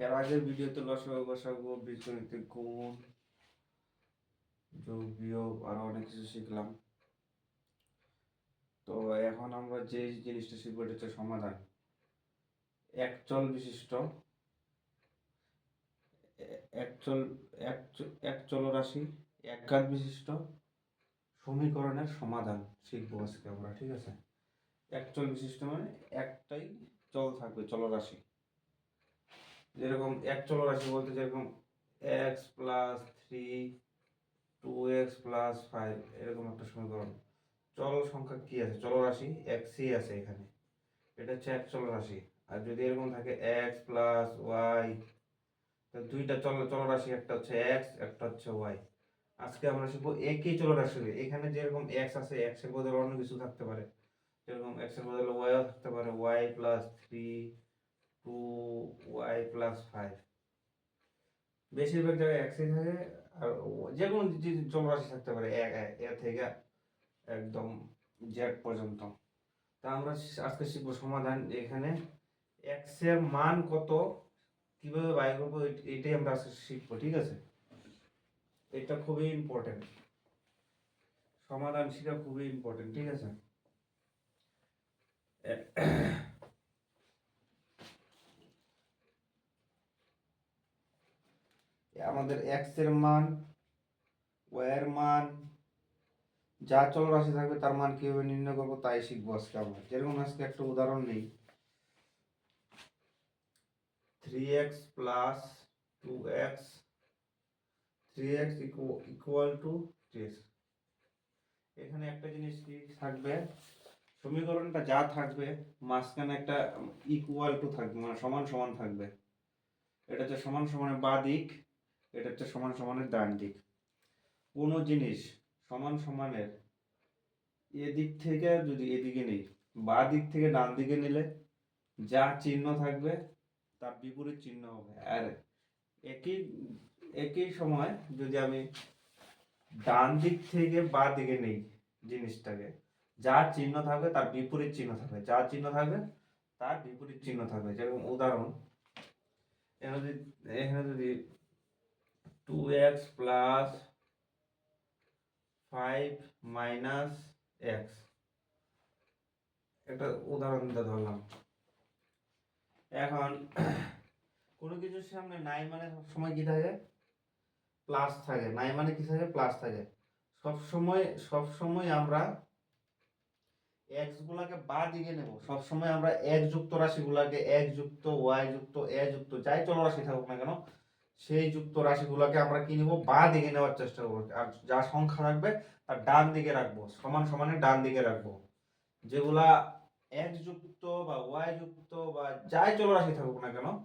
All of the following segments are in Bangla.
এর আগের ভিডিওতে লসাগু গসাগু বীজগণিতের গুণ যোগ বিয়োগ আরও অনেক কিছু শিখলাম। তো এখন আমরা যে জিনিসটা শিখব, এটা হচ্ছে সমাধান। একচল বিশিষ্ট, এক- এক চলরাশি একঘাত বিশিষ্ট সমীকরণের সমাধান শিখব আজকে আমরা, ঠিক আছে? একচল বিশিষ্ট মানে একটাই চল থাকবে, চলরাশি। যেরকম এক চলরাশি বলতে যেরকম x plus three two x plus five এরকম একটা সমীকরণ। চল সংখ্যা কি আছে? চলরাশি এক্সই আছে এখানে। এটা হচ্ছে এক চলরাশি আর যদি এরকম থাকে এক্স প্লাস ওয়াই দুইটা চল চলরাশি একটা হচ্ছে এক্স একটা হচ্ছে ওয়াই আজকে আমরা শিখব একই চলরাশি এখানে যেরকম এক্স আছে এক্সের বদলে অন্য কিছু থাকতে পারে। যেরকম এক্সের বদলে ওয়াইও থাকতে পারে y plus three two y plus five বেশিরভাগ জায়গায় এক্সই থাকে আর যে কোনো চলরাশি থাকতে পারে, এক এ থেকে একদম জেড পর্যন্ত। তা আমরা আজকে শিখব সমাধান এখানে। এক্সের মান কত? কীভাবে বাই করব? এট- এটাই আমরা আজকে শিখব, ঠিক আছে? এটা খুবই ইম্পর্টেন্ট সমাধান শেখা খুবই ইম্পর্টেন্ট ঠিক আছে এ- আমাদের এক্সের মান ওয়াই এর মান, যা চল রাশি থাকবে তার মান কীভাবে নির্ণয় করব তাই শিখব আজকে আমরা। যেরকম আজকে একটা উদাহরণ নেই। Three x plus two x three x equal to এখানে একটা জিনিস কি থাকবে? সমীকরণটা যা থাকবে, মাঝখানে একটা ইকুয়াল টু থাকবে মানে সমান সমান থাকবে। এটা হচ্ছে সমান সমানের বা দিক। এটা হচ্ছে সমান সমানের ডান দিক। কোনো জিনিস সমান সমানের এদিক থেকে যদি এদিকে নেই, বা দিক থেকে ডান দিকে নিলে যা চিহ্ন থাকবে তার বিপরীত চিহ্ন হবে। আর একই একই সময় যদি আমি ডান দিক থেকে বা দিকে নেই জিনিসটাকে, যা চিহ্ন থাকবে তার বিপরীত চিহ্ন থাকবে। যা চিহ্ন থাকবে তার বিপরীত চিহ্ন থাকবে। যেরকম উদাহরণ, এখানে যদি এখানে যদি two x plus five minus x একটা উদাহরণ দিয়ে ধরলাম। এখন কোনো কিছুর সামনে নাই মানে সবসময় কি থাকে? প্লাস থাকে। নাই মানে কি থাকে? প্লাস থাকে। সবসময় সবসময় আমরা এক্স গুলাকে বা দিকে নেব। সবসময় আমরা এক যুক্ত রাশিগুলাকে এক যুক্ত ওয়াই যুক্ত এ যুক্ত, যাই চলরাশি থাকুক না কেন সেই যুক্ত রাশিগুলোকে আমরা কি নিব? বা দিকে নেওয়ার চেষ্টা করব। আর যা সংখ্যা থাকবে, তার ডান দিকে রাখব। সমান সমানে ডান দিকে রাখব। যেগুলা এক যুক্ত বা ওয়াই যুক্ত বা যাই চলরাশি থাকুক না কেন,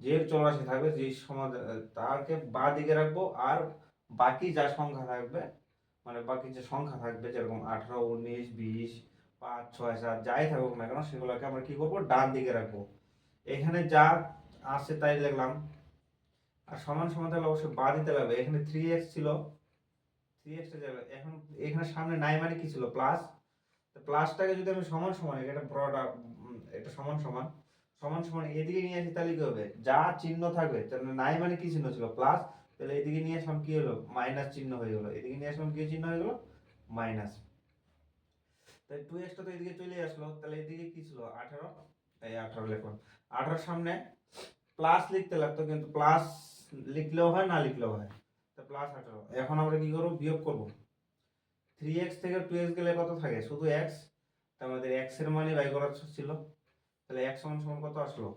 যে চলরাশি থাকবে, যে সমাজ তাকে বা দিকে রাখব। আর বাকি যা সংখ্যা থাকবে মানে বাকি যে সংখ্যা থাকবে, যেরকম আঠারো, উনিশ, বিশ, পাঁচ, ছয়, সাত, যাই থাকুক না কেন, সেগুলোকে আমরা কি করব? ডান দিকে রাখব। এখানে যা আছে তাই লিখলাম। আর সমান সমান তাহলে অবশ্যই বা দিতে লাগবে। এখানে থ্রি এক্স ছিল। থ্রি এক্সটা যাবে। এখন এখানে সামনে নাই মানে কি ছিল? প্লাস প্লাসটাকে যদি আমি সমান সমান, এটা ব্রড এটা সমান সমান সমান সমান এদিকে নিয়ে আসি তাহলে কি হবে? যা চিহ্ন থাকবে, তাহলে নাই মানে কি চিহ্ন ছিল? প্লাস তাহলে এদিকে নিয়ে আসলাম কি হলো? মাইনাস চিহ্ন হয়ে গেলো। এদিকে নিয়ে আসলাম কি চিহ্ন হয়ে গেলো? মাইনাস তাই টু এক্সটা তো এদিকে চলে আসলো। তাহলে এদিকে কি ছিল? আঠারো। এই আঠারো লিখলাম আঠারোর সামনে প্লাস লিখতে লাগতো কিন্তু প্লাস লিখলেও হয় না লিখলেও হয়। তো প্লাস আঠারো। এখন আমরা কি করব? বিয়োগ করব। থ্রি এক্স থেকে টু এক্স গেলে কত থাকে? শুধু এক্স তা আমাদের এক্সের মানে বাই করার ছিল। তাহলে এক সমান সমান কত আসলো?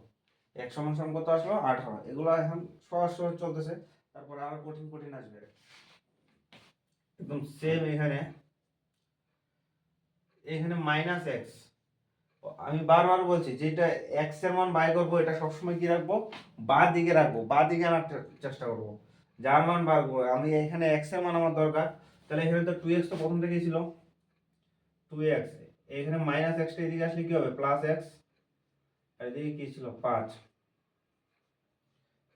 এক সমান সমান কত আসলো? আঠারো। এগুলো এখন সহজ সহজ চলতেছে। তারপর আরও কঠিন কঠিন আসবে। একদম সেম এখানে। এখানে মাইনাস এক্স আমি বারবার বলছি, যেটা এক্সের মান বাই করব, এটা সবসময় কি রাখব? বা দিকে রাখব, বা দিকে আনার চেষ্টা করব। যার মান করব, আমি এখানে এক্সের মান আমার দরকার। তাহলে এখানে তো টু এক্স তো প্রথম থেকেই ছিল। টু এক্স এখানে মাইনাস এক্সটা এদিকে আসলে কি হবে? প্লাস এক্স আর এদিকে কি ছিল? পাঁচ।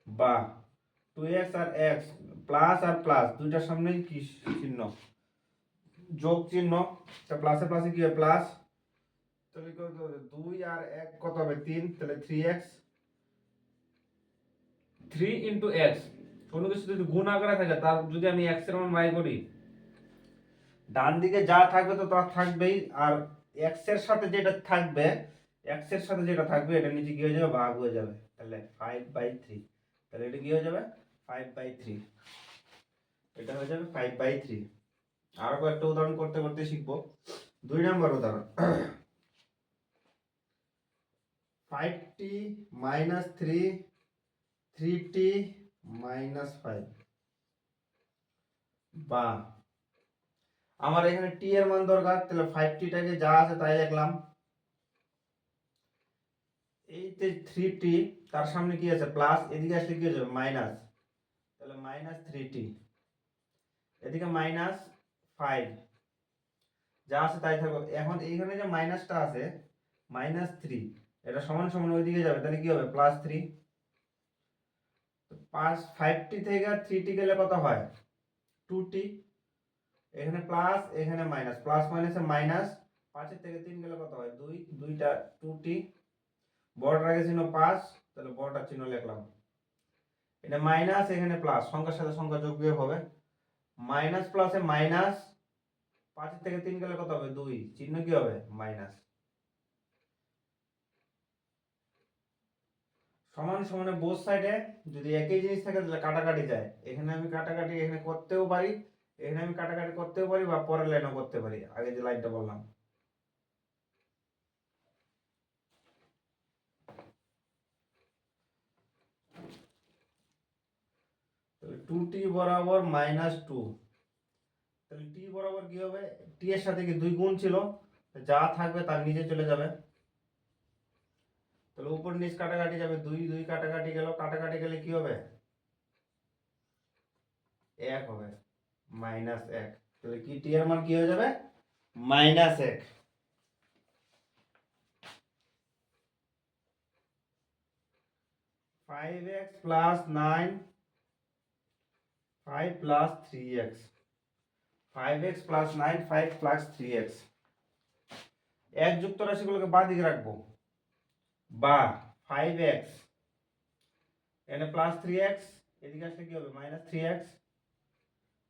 বা টু এক্স আর এক্স প্লাস আর প্লাস দুইটার সামনে কি চিহ্ন? যোগ চিহ্ন, তা প্লাসে প্লাসে কি হবে? প্লাস হবে? দুই আর এক, কত হবে? তিন, তাহলে three x three into x কোনো কিছু যদি গুণ আকারে থাকে, তার যদি আমি এক্সের মান বাই করি, ডান দিকে যা থাকবে তো তা থাকবেই, আর এক্সের সাথে যেটা থাকবে এক্সের সাথে যেটা থাকবে, এটা নিচে কি হয়ে যাবে? ভাগ হয়ে যাবে। তাহলে ফাইভ বাই থ্রি তাহলে এটা কি হয়ে যাবে? ফাইভ বাই থ্রি এটা হয়ে যাবে ফাইভ বাই থ্রি আরও কয়েকটা উদাহরণ করতে করতে শিখব। দুই নম্বর উদাহরণ। Five t minus three three t minus five বা, আমার এখানে টি এর মান দরকার, তাহলে ফাইভ টিটাকে যা আছে তাই লিখলাম। এই যে থ্রি টি তার সামনে কি আছে? প্লাস এদিকে আসলে কি হয়ে মাইনাস তাহলে মাইনাস থ্রি টি এদিকে মাইনাস ফাইভ যা আছে তাই থাকবে। এখন এইখানে যে মাইনাসটা আছে মাইনাস থ্রি এটা সমান সমান ওইদিকে যাবে, তাহলে কি হবে? প্লাস থ্রি পাঁচ ফাইভ টি থেকে থ্রি টি গেলে কত হয়? টু টি এখানে প্লাস এখানে মাইনাস প্লাস মাইনাসে মাইনাস পাঁচের থেকে তিন গেলে কত হয়? দুই, দুইটা টু টি বড়টার আগে চিহ্ন পাঁচ, তাহলে বড়টার চিহ্ন লিখলাম। এটা মাইনাস এখানে প্লাস সংখ্যার সাথে সংখ্যা যোগ বিয়োগ হবে। মাইনাস প্লাসে মাইনাস পাঁচের থেকে তিন গেলে কত হবে? দুই। চিহ্ন কি হবে? মাইনাস সমান সমানে বোথ সাইডে যদি একই জিনিস থাকে তাহলে কাটাকাটি যায়। এখানে আমি কাটাকাটি এখানে করতেও পারি, এখানে আমি কাটাকাটি করতেও পারি বা পরের লাইনও করতে পারি, আগে যে লাইনটা বললাম। টু টি বরাবর মাইনাস টু তাহলে টি বরাবর কি হবে? টি এর সাথে কি দুই গুণ ছিল? যা থাকবে তার নিচে চলে যাবে। তাহলে উপর নিচ কাটাকাটি যাবে, দুই দুই কাটাকাটি গেল, কাটাকাটি গেলে কি হবে? এক হবে মাইনাস এক। তাহলে কি টি এর মান কি হয়ে যাবে? মাইনাস এক। Five x plus nine five plus three x five x plus nine five plus three x এক যুক্ত রাশিগুলোকে বাঁ দিকে রাখব। বা ফাইভ এক্স এখানে প্লাস থ্রি এক্স এদিকে আসলে কি হবে? মাইনাস থ্রি এক্স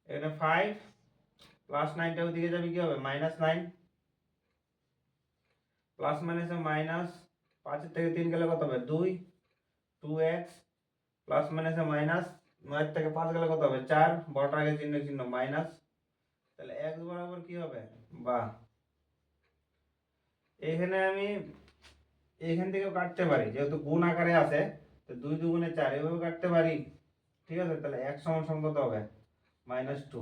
এখানে ফাইভ প্লাস নাইনটা ওইদিকে যাবে, কি হবে? মাইনাস নাইন প্লাস মাইনাসে মাইনাস পাঁচের থেকে তিন গেলে কত হবে? দুই টু এক্স প্লাস মাইনাসে মাইনাস নয়ের থেকে পাঁচ গেলে কত হবে? চার বড়টার আগে চিহ্ন চিহ্ন মাইনাস তাহলে এক্স বরাবর কি হবে? বা এখানে আমি এখান থেকেও কাটতে পারি। যেহেতু গুণ আকারে আছে, তো দুই দুগুণে চার, এভাবে কাটতে পারি। ঠিক আছে, তাহলে এক সমান সমান কত হবে? Minus two.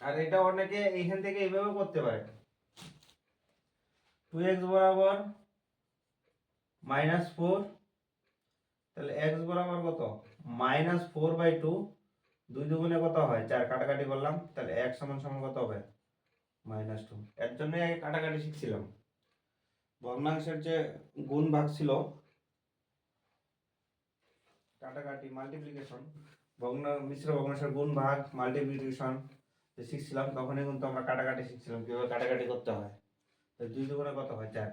আর এটা অনেকে এখান থেকে এইভাবে করতে পারে। টু এক্স বরাবর মাইনাস ফোর তাহলে এক্স বরাবর কত? মাইনাস ফোর বাই টু দুই দুগুণে কত হয়? চার কাটাকাটি করলাম, তাহলে এক সমান সমান কত হবে? মাইনাস টু এর জন্য কাটাকাটি শিখছিলাম। ভগ্নাংশের যে গুণ ভাগ ছিল, কাটাকাটি মাল্টিপ্লিকেশন ভগ্ন, মিশ্র ভগ্নাংশের গুণ ভাগ মাল্টিপ্লিকেশন যে শিখছিলাম, তখনই কিন্তু আমরা কাটাকাটি শিখছিলাম, কীভাবে কাটাকাটি করতে হয়। তো দুই দুগুণে কত হয়? চার।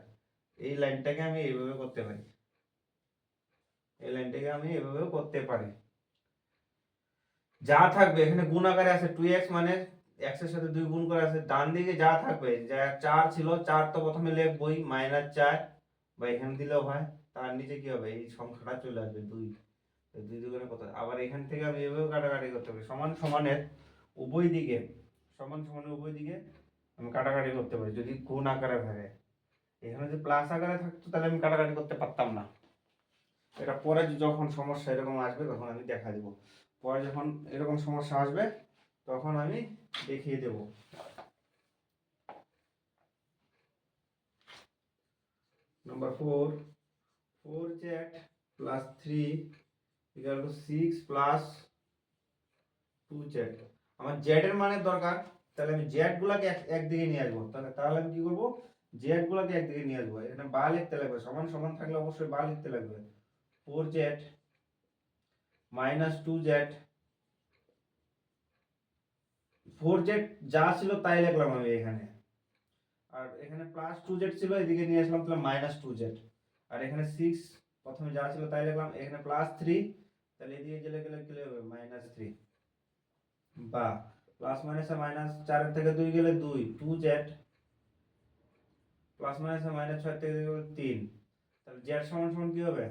এই লাইনটাকে আমি এইভাবে করতে পারি। এই লাইনটাকে আমি এভাবেও করতে পারি। যা থাকবে, এখানে গুণ আকারে আছে টু এক্স মানে এক্সের সাথে দুই গুণ করে আছে, ডান দিকে যা থাকবে, যা চার ছিল, চার তো প্রথমে লিখবই মাইনাস চার, বা এখানে দিলেও হয়, তার নিচে কি হবে? এই সংখ্যাটা চলে আসবে দুই। দুই দুগুণে কত? আবার এখান থেকে আমি এভাবেও কাটাকাটি করতে পারি। সমান সমানের উভয় দিকে, সমান সমানের উভয় দিকে আমি কাটাকাটি করতে পারি, যদি গুণ আকারে থাকে। এখানে যদি প্লাস আকারে থাকতো, তাহলে আমি কাটাকাটি করতে পারতাম না। এটা পরে যখন সমস্যা এরকম আসবে, তখন আমি দেখা দেব। পরে যখন এরকম সমস্যা আসবে, তখন আমি দেখিয়ে দেব। Number four four z plus three six plus two z আমার জেড এর মানের দরকার, তাহলে আমি জেড গুলাকে এক- একদিকে নিয়ে আসব। তাহলে তাহলে আমি কি করব? গুলাকে একদিকে নিয়ে আসব। এখানে বা লিখতে লাগবে, সমান সমান থাকলে অবশ্যই বা লিখতে লাগবে। Four z minus two z four z যা ছিল তাই লিখলাম আমি এখানে। আর এখানে প্লাস টু জেড ছিল, এদিকে নিয়ে আসলাম তাহলে মাইনাস টু জেড আর এখানে সিক্স প্রথমে যা ছিল তাই লিখলাম, এখানে প্লাস থ্রি তাহলে এদিকে গেলে গেলে গেলে হবে মাইনাস থ্রি বা প্লাস মাইনাসে মাইনাস চারের থেকে দুই গেলে দুই টু জেড প্লাস মাইনাসে মাইনাস ছয় থেকে গেলে তিন। তাহলে জেড সমান সমান কি হবে?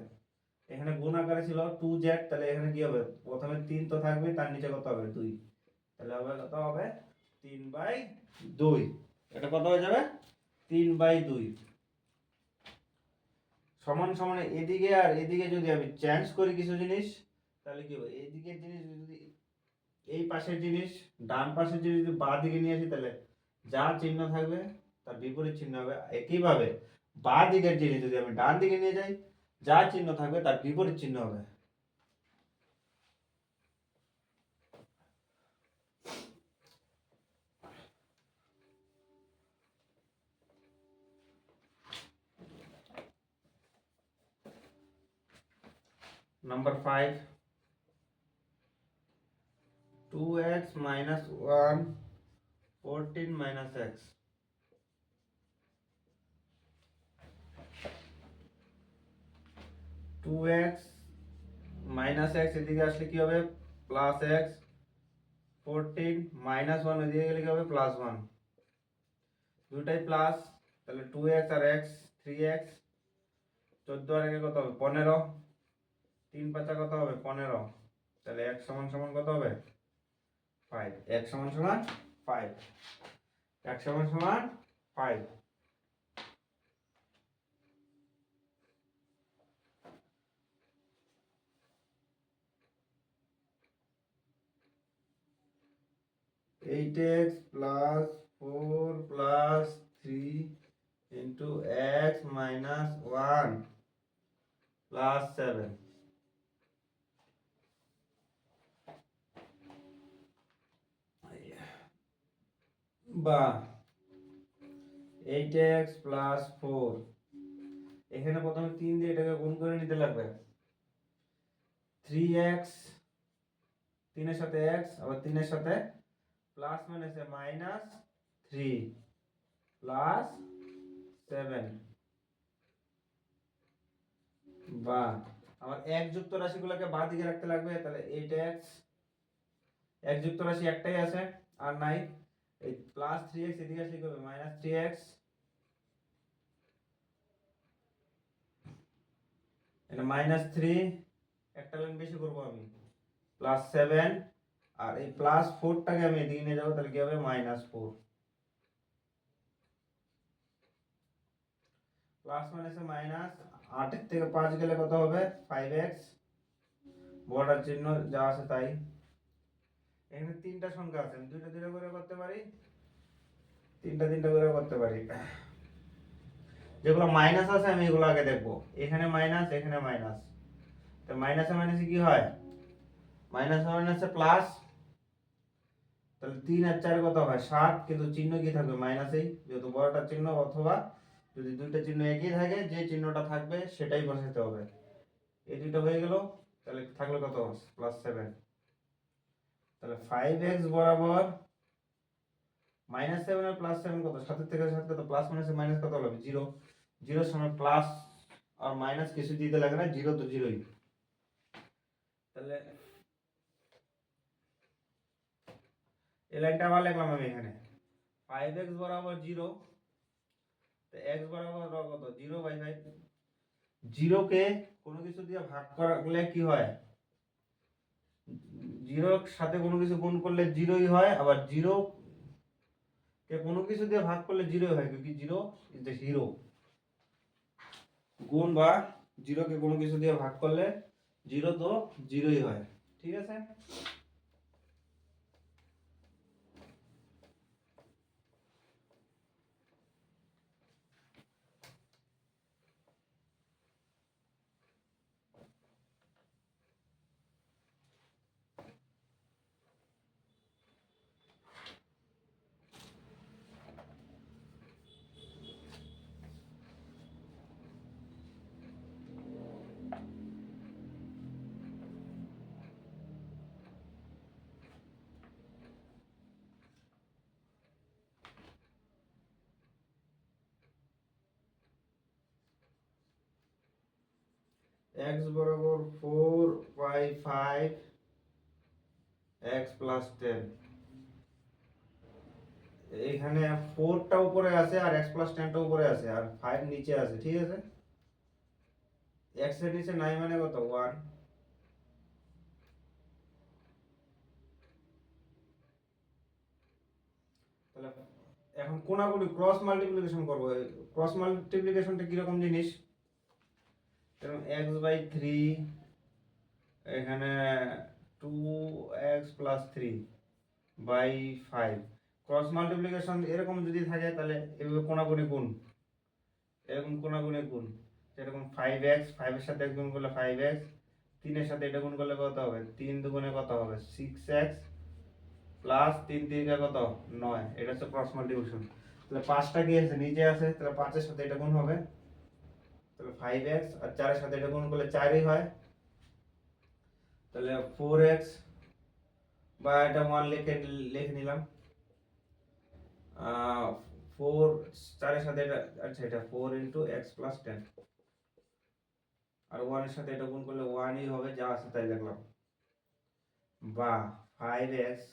এখানে গুণ আকারে ছিল টু জেড তাহলে এখানে কি হবে? প্রথমে তিন তো থাকবে, তার নিচে কত হবে? দুই। তাহলে হবে কত হবে? তিন বাই দুই। এটা কত হয়ে যাবে? তিন বাই দুই। সমান সমান এদিকে আর এদিকে যদি আমি চেঞ্জ করি কিছু জিনিস, তাহলে কি হবে? এদিকের জিনিস যদি, এই পাশের জিনিস, ডান পাশের জিনিস যদি বা দিকে নিয়ে আসি, তাহলে যা চিহ্ন থাকবে, তার বিপরীত চিহ্ন হবে একইভাবে। বা দিকের জিনিস যদি আমি ডান দিকে নিয়ে যাই যা চিহ্ন থাকবে তার বিপরীত চিহ্ন হবে number 5 2x minus 1 14 minus x. Two x minus x এদিকে আসলে কি হবে? Plus x fourteen minus one এদিকে গেলে কি হবে? প্লাস ওয়ান দুটাই প্লাস তাহলে টু এক্স আর এক্স থ্রি এক্স চোদ্দ আর একে কত হবে? পনেরো। তিন পাঁচা কত হবে? পনেরো। তাহলে এক সমান সমান কত হবে? ফাইভ এক সমান সমান ফাইভ এক সমান সমান five eight x plus four plus three into x minus one plus seven বা এইট এক্স প্লাস ফোর এখানে প্রথমে তিন দিয়ে এটাকে গুণ করে নিতে লাগবে। থ্রি এক্স তিনের সাথে এক্স আবার তিনের সাথে প্লাস মাইনাসে মাইনাস থ্রি প্লাস সেভেন বা আমার এক যুক্ত রাশিগুলোকে বাঁ দিকে রাখতে লাগবে তাহলে এইট এক্স এক যুক্ত রাশি একটাই আছে আর নাই এই প্লাস থ্রি এক্স এদিকে আসলে কি হবে মাইনাস থ্রি এক্স এটা মাইনাস থ্রি একটা লাইন বেশি করব আমি প্লাস সেভেন আর এই প্লাস ফোরটাকে আমি এদিকে নিয়ে যাব, তাহলে কি হবে? মাইনাস ফোর প্লাস মাইনাসে মাইনাস আটের থেকে পাঁচ গেলে কত হবে? ফাইভ এক্স বর্ডার চিহ্ন যা আছে তাই। এখানে তিনটা সংখ্যা আছে, আমি দুইটা দুইটা করে করতে পারি। তিনটা তিনটা করে করতে পারি। যেগুলো মাইনাস আছে, আমি এগুলো আগে দেখব। এখানে মাইনাস এখানে মাইনাস তো মাইনাসে মাইনাসে কি হয়? মাইনাসে মাইনাসে প্লাস তাহলে তিন আর চার কত হয় সাত, কিন্তু চিহ্ন কি থাকবে? মাইনাসেই যেহেতু বড়টা চিহ্ন, অথবা যদি দুইটা চিহ্ন একই থাকে, যে চিহ্নটা থাকবে, সেটাই বসাতে হবে। এই দুইটা হয়ে গেল। তাহলে থাকল কত? প্লাস সেভেন তাহলে ফাইভ এক্স বরাবর মাইনাস সেভেন আর প্লাস সেভেন কত? সাতের থেকে সাত কত প্লাস মাইনাস মাইনাস কত হবে জিরো জিরোর সময় প্লাস আর মাইনাস কিছু দিতে লাগে না জিরো তো জিরোই তাহলে এই লাইনটা আবার লিখলাম আমি এখানে। ফাইভ এক্স বরাবর জিরো তো এক্স বরাবর কত? জিরো বাই ফাইভ জিরোকে কোনো কিছু দিয়ে ভাগ করলে কি হয়? জিরোর সাথে কোনো কিছু গুণ করলে জিরোই হয়, আবার জিরো কে কোনো কিছু দিয়ে ভাগ করলে জিরোই হয়, কি জিরো ইজ দ্য হিরো গুণ বা জিরোকে কোনো কিছু দিয়ে ভাগ করলে জিরো তো জিরোই হয়। ঠিক আছে? এক্স বরাবর four by five x plus ten এখানে ফোরটা উপরে আছে আর এক্স প্লাস টেনটা উপরে আছে আর ফাইভ নিচে আছে, ঠিক আছে? এক্সের নিচে নাই মানে কত? ওয়ান তাহলে এখন কোনাগুলি ক্রস মাল্টিপ্লিকেশন করব ক্রস মাল্টিপ্লিকেশনটা কীরকম জিনিস? যেমন এক্স বাই থ্রি এখানে two x plus three by five cross multiplication এরকম যদি থাকে তাহলে এভাবে কোনাগুনি গুণ এরকম কোনাগুনি গুণ যেরকম ফাইভ এক্স ফাইভের সাথে এক গুণ করলে ফাইভ এক্স তিনের সাথে এটা গুণ করলে কত হবে? তিন দুগুণে কত হবে? সিক্স এক্স প্লাস তিন তিনকে কত? নয়। এটা হচ্ছে ক্রস মাল্টিপ্লিকেশন তাহলে পাঁচটা কি আছে? নিচে আছে। তাহলে পাঁচের সাথে এটা গুণ হবে তাহলে ফাইভ এক্স আর চারের সাথে এটা গুণ করলে চারই হয়। তাহলে ফোর এক্স বা এটা ওয়ান লিখে লিখে নিলাম। ফোর চারের সাথে এটা আচ্ছা এটা four into x plus ten আর ওয়ানের সাথে এটা গুণ করলে ওয়ানই হবে, যা আছে তাই লিখলাম বা ফাইভ এক্স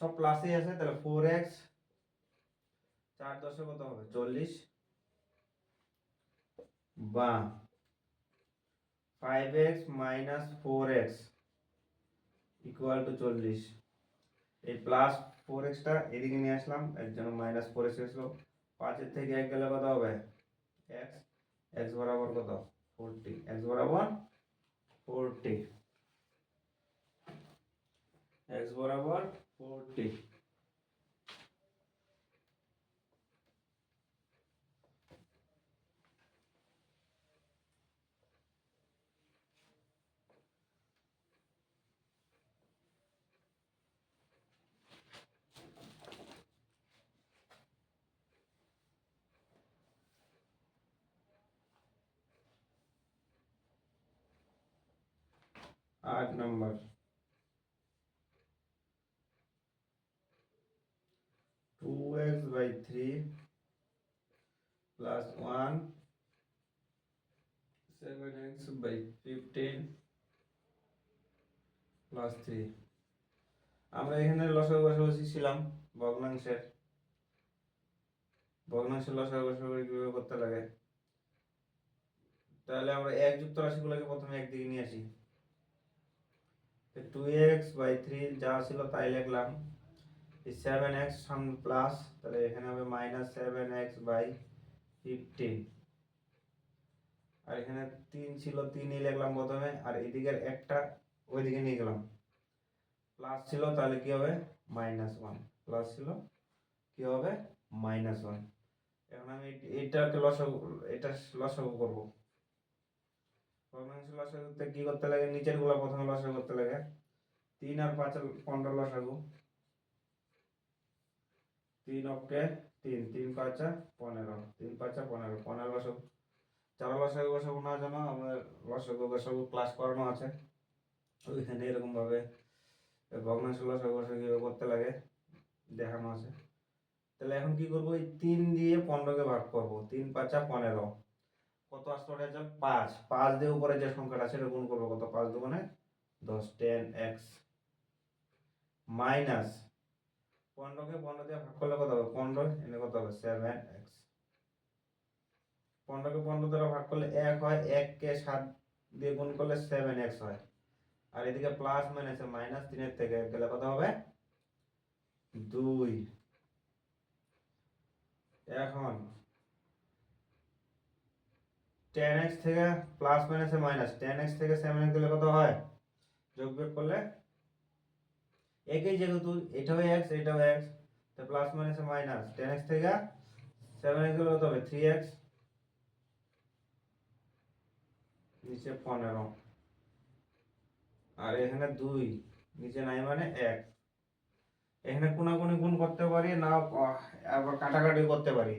সব প্লাসই আছে, তাহলে ফোর এক্স চার দশে কত হবে? চল্লিশ। বা five x minus four x equal to চল্লিশ. এই প্লাস ফোর এক্সটা এদিকে নিয়ে আসলাম, এর জন্য মাইনাস ফোর এক্স আসলো পাঁচের থেকে এক গেলে কত হবে? এক্স এক্স বরাবর কত? ফোরটি এক্স বরাবর ফোরটি এক্স বরাবর ফোরটি আট নম্বর। Two x by three plus one seven x by fifteen plus three আমরা এখানে লসাগু পাশাপাশি ছিলাম ভগ্নাংশের। ভগ্নাংশের লসাগু পাশাপাশি কীভাবে করতে লাগে? তাহলে আমরা এক যুক্ত রাশিগুলোকে প্রথমে একদিকে নিয়ে আসি। টু এক্স বাই থ্রি যা ছিল তাই লিখলাম। সেভেন এক্স প্লাস তাহলে এখানে হবে minus seven x by fifteen আর এখানে তিন ছিল, তিনই লিখলাম প্রথমে, আর এদিকের একটা ওইদিকে নিয়ে গেলাম। প্লাস ছিল, তাহলে কি হবে? মাইনাস ওয়ান প্লাস ছিল, কি হবে? মাইনাস ওয়ান এখন আমি এট- এইটাকে লসাগু, এটা লসাগু করব। ভগ্নাংশ লসাগুতে কি করতে লাগে? নিচেরগুলা প্রথমে লসাগু করতে লাগে। তিন আর পাঁচ পনেরো লসাগু। তিন অক্টে তিন। তিন পাঁচা পনেরো। তিন পাঁচা পনেরো। পনেরো লসাগু। চার লসাগু বসাবো না জানো, আমাদের লসাগু বসাগু ক্লাস করানো আছে। ওইখানে এরকম ভাবে ভগ্নাংশ লসাগু বসাগু কীভাবে করতে লাগে। দেখানো আছে। তাহলে এখন কি করব? এই তিন দিয়ে পনেরোকে ভাগ করব। তিন পাঁচা পনেরো। কত আসলো রেজাল্ট পাঁচ। পাঁচ দিয়ে উপরে যে সংখ্যাটা সেটা গুণ করব কত? পাঁচ দুগুণে দশ, টেন, এক্স। মাইনাস পনেরোকে পনেরো দিয়ে ভাগ করলে কত হবে? পনেরো, এনে কত হবে? Seven, x. পনেরোকে পনেরো দ্বারা ভাগ করলে এক হয়, এককে সাত দিয়ে গুণ করলে সেভেন, এক্স হয়। আর এদিকে প্লাস মাইনাস মাইনাস তিনের থেকে গেলে কত হবে? দুই। এখন টেন এক্স থেকে প্লাস মাইনাসে মাইনাস টেন এক্স থেকে সেভেন এক্স দিলে কত হয়? যোগ বিয়োগ করলে একই যেহেতু, এটাও এক্স এটাও এক্স তো প্লাস মাইনাসে মাইনাস টেন এক্স থেকে সেভেন এক্স দিলে কত হবে? থ্রি এক্স নিচে পনেরো। আর এখানে দুই, নিচে নাই মানে এক। এখানে কোনাকুনি গুণ করতে পারি না আবার কাটাকাটি করতে পারি।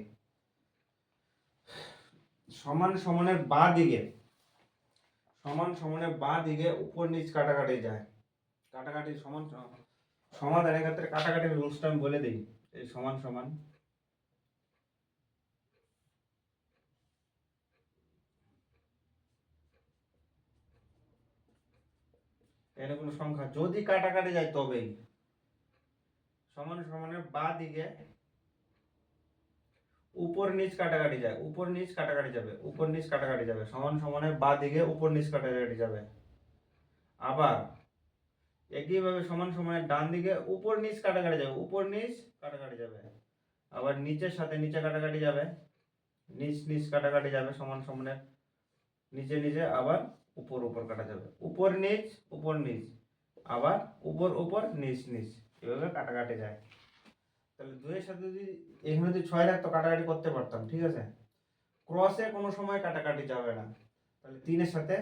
সমান সমানের বা দিকে, সমান সমানের বা দিকে উপর নিচ কাটাকাটি যায়। কাটাকাটি সমান সমাধানের ক্ষেত্রে কাটাকাটির রুলসটা আমি বলে দিই, এই সমান সমান। এর কোনো সংখ্যা, যদি কাটাকাটি যায় তবেই। সমান সমানের বা দিকে উপর নিচ কাটাকাটি যায়, উপর নিচ কাটাকাটি যাবে, উপর নিচ কাটাকাটি যাবে, সমান সমানের বা দিকে উপর নিচ কাটাকাটি যাবে। আবার একইভাবে সমান সমানের ডান দিকে উপর নিচ কাটাকাটি যাবে, উপর নিচ কাটাকাটি যাবে। আবার নিচের সাথে নিচে কাটাকাটি যাবে, নিচ নিচ কাটাকাটি যাবে সমান সমানের, নিচে নিচে আবার উপর উপর কাটা যাবে। উপর নিচ উপর নিচ, আবার উপর উপর নিচ নিচ, এভাবে কাটাকাটি যায়। তাহলে দুইয়ের সাথে যদি এখানে যদি ছয় রাখতো কাটাকাটি করতে পারতাম, ঠিক আছে? ক্রসে কোনো সময় কাটাকাটি যাবে না। তাহলে তিনের সাথে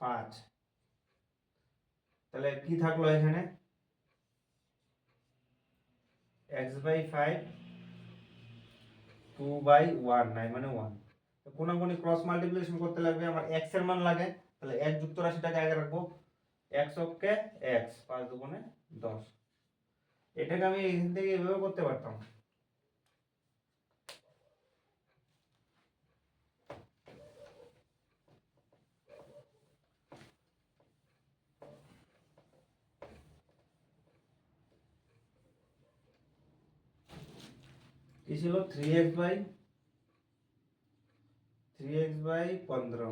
পাঁচ। তাহলে কি থাকল এখানে? X by five two by one নাই মানে ওয়ান কোনাগুনি ক্রস মাল্টিপ্লিকেশন করতে লাগবে, আমার এক্সের মান লাগে। তাহলে এক যুক্ত রাশিটাকে আগে রাখব। এক্স অক্ষে এক্স পাঁচ দুগুণে দশ। এটাকে আমি এখান থেকে এভাবে করতে পারতাম। কি ছিল? Three x by three x by পনেরো।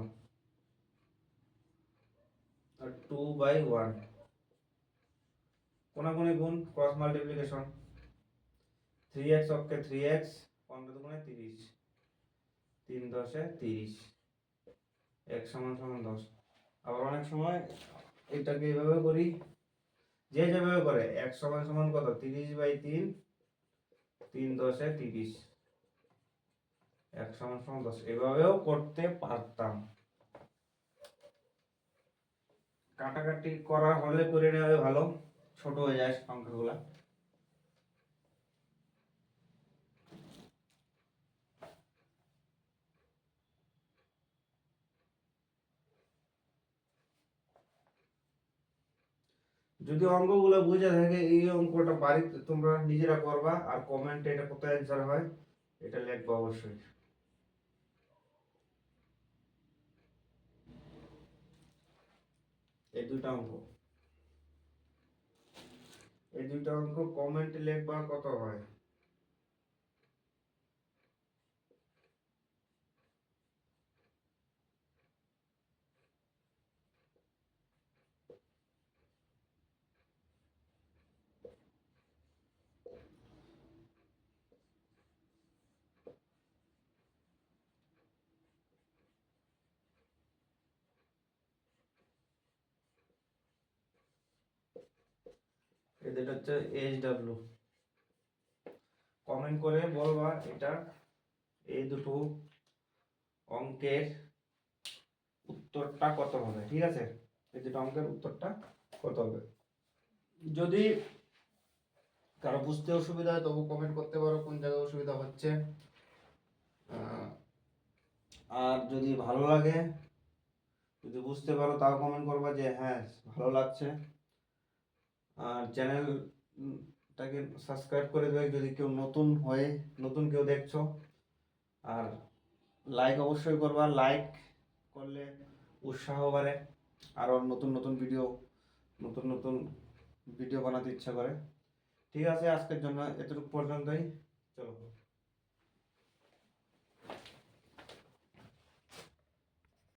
আর টু বাই ওয়ান কোনাগুনি গুণ ক্রস মাল্টিপ্লিকেশন থ্রি এক্স অক্ষে থ্রি এক্স পনেরো দুগুণে তিরিশ। তিন দশে তিরিশ। এক সমান সমান দশ। আবার অনেক সময় এটাকে এইভাবে করি, যে যেভাবে করে, এক সমান সমান কত? তিরিশ বাই তিন তিন দশে তিরিশ। এক সমান সমান দশ। এভাবেও করতে পারতাম। কাটাকাটি করা হলে করে নেওয়া ভালো। ছোট হয়ে যায় সংখ্যাগুলা। যদি অঙ্কগুলো বুঝে থাকে, এই অঙ্কটা বাড়িতে তোমরা নিজেরা করবা আর কমেন্টে এটা কত অ্যান্সার হয়, এটা লিখবা অবশ্যই। এই দুইটা অঙ্ক। এই দুইটা অঙ্ক কমেন্ট লেখবা কত হয়? দুটো হচ্ছে এইচ ডাব্লিউ কমেন্ট করে বলবা এটা এই দুটো অঙ্কের উত্তরটা কত হবে, ঠিক আছে? এই দুটো অঙ্কের উত্তরটা কত হবে? যদি কারও বুঝতে অসুবিধা হয়, তবু কমেন্ট করতে পারো কোন জায়গায় অসুবিধা হচ্ছে। আর যদি ভালো লাগে, যদি বুঝতে পারো তাও কমেন্ট করবা যে হ্যাঁ ভালো লাগছে। আর চ্যানেলটাকে সাবস্ক্রাইব করে দেবে যদি কেউ নতুন হয়ে, নতুন কেউ দেখছ। আর লাইক অবশ্যই করবা। লাইক করলে উৎসাহ বাড়ে। আরও নতুন নতুন ভিডিও নতুন নতুন ভিডিও বানাতে ইচ্ছা করে। ঠিক আছে, আজকের জন্য এতটুকু পর্যন্তই। চলো।